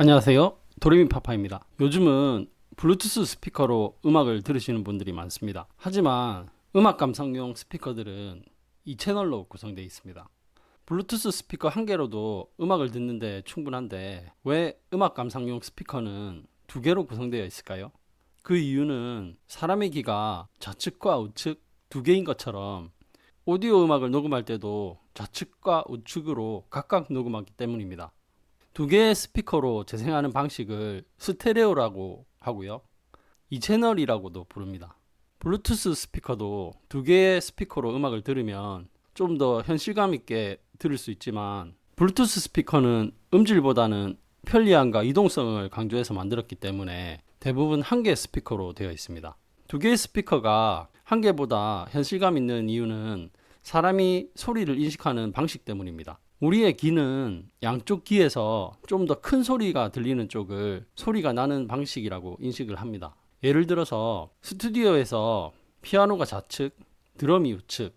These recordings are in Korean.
안녕하세요. 도레미 파파입니다. 요즘은 블루투스 스피커로 음악을 들으시는 분들이 많습니다. 하지만 음악 감상용 스피커들은 이 채널로 구성되어 있습니다. 블루투스 스피커 한 개로도 음악을 듣는데 충분한데 왜 음악 감상용 스피커는 두 개로 구성되어 있을까요? 그 이유는 사람의 귀가 좌측과 우측 두 개인 것처럼 오디오 음악을 녹음할 때도 좌측과 우측으로 각각 녹음하기 때문입니다. 두 개의 스피커로 재생하는 방식을 스테레오라고 하고요. 이 채널이라고도 부릅니다. 블루투스 스피커도 두 개의 스피커로 음악을 들으면 좀 더 현실감 있게 들을 수 있지만 블루투스 스피커는 음질보다는 편리함과 이동성을 강조해서 만들었기 때문에 대부분 한 개의 스피커로 되어 있습니다. 두 개의 스피커가 한 개보다 현실감 있는 이유는 사람이 소리를 인식하는 방식 때문입니다. 우리의 귀는 양쪽 귀에서 좀 더 큰 소리가 들리는 쪽을 소리가 나는 방식이라고 인식을 합니다. 예를 들어서 스튜디오에서 피아노가 좌측, 드럼이 우측,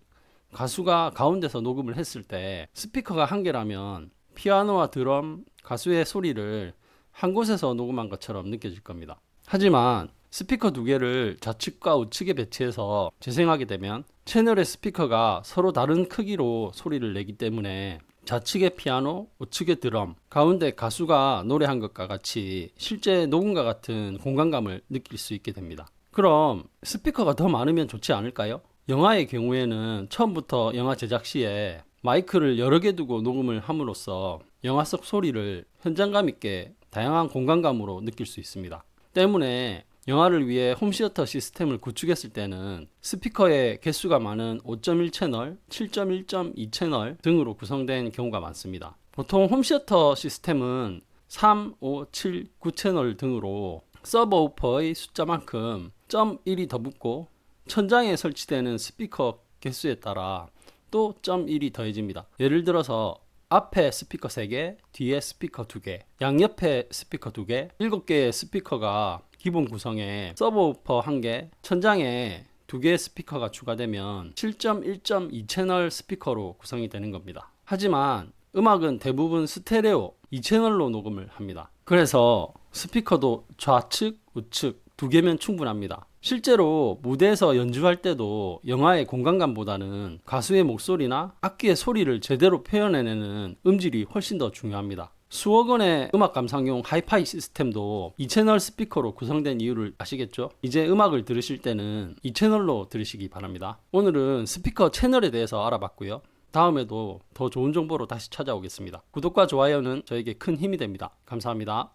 가수가 가운데서 녹음을 했을 때 스피커가 한 개라면 피아노와 드럼, 가수의 소리를 한 곳에서 녹음한 것처럼 느껴질 겁니다. 하지만 스피커 두 개를 좌측과 우측에 배치해서 재생하게 되면 채널의 스피커가 서로 다른 크기로 소리를 내기 때문에 좌측의 피아노, 우측의 드럼, 가운데 가수가 노래한 것과 같이 실제 녹음과 같은 공간감을 느낄 수 있게 됩니다. 그럼 스피커가 더 많으면 좋지 않을까요? 영화의 경우에는 처음부터 영화 제작 시에 마이크를 여러 개 두고 녹음을 함으로써 영화 속 소리를 현장감 있게 다양한 공간감으로 느낄 수 있습니다. 때문에 영화를 위해 홈시어터 시스템을 구축했을 때는 스피커의 개수가 많은 5.1 채널, 7.1.2 채널 등으로 구성된 경우가 많습니다. 보통 홈시어터 시스템은 3, 5, 7, 9 채널 등으로 서브우퍼의 숫자만큼 0.1이 더 붙고 천장에 설치되는 스피커 개수에 따라 또 0.1이 더해집니다. 예를 들어서 앞에 스피커 3개, 뒤에 스피커 2개, 양옆에 스피커 2개, 7개의 스피커가 기본 구성에 서브우퍼 1개, 천장에 2개의 스피커가 추가되면 7.1.2 채널 스피커로 구성이 되는 겁니다. 하지만 음악은 대부분 스테레오 2채널로 녹음을 합니다. 그래서 스피커도 좌측, 우측 두 개면 충분합니다. 실제로 무대에서 연주할 때도 영화의 공간감보다는 가수의 목소리나 악기의 소리를 제대로 표현해내는 음질이 훨씬 더 중요합니다. 수억 원의 음악 감상용 하이파이 시스템도 2채널 스피커로 구성된 이유를 아시겠죠? 이제 음악을 들으실 때는 2채널로 들으시기 바랍니다. 오늘은 스피커 채널에 대해서 알아봤고요. 다음에도 더 좋은 정보로 다시 찾아오겠습니다. 구독과 좋아요는 저에게 큰 힘이 됩니다. 감사합니다.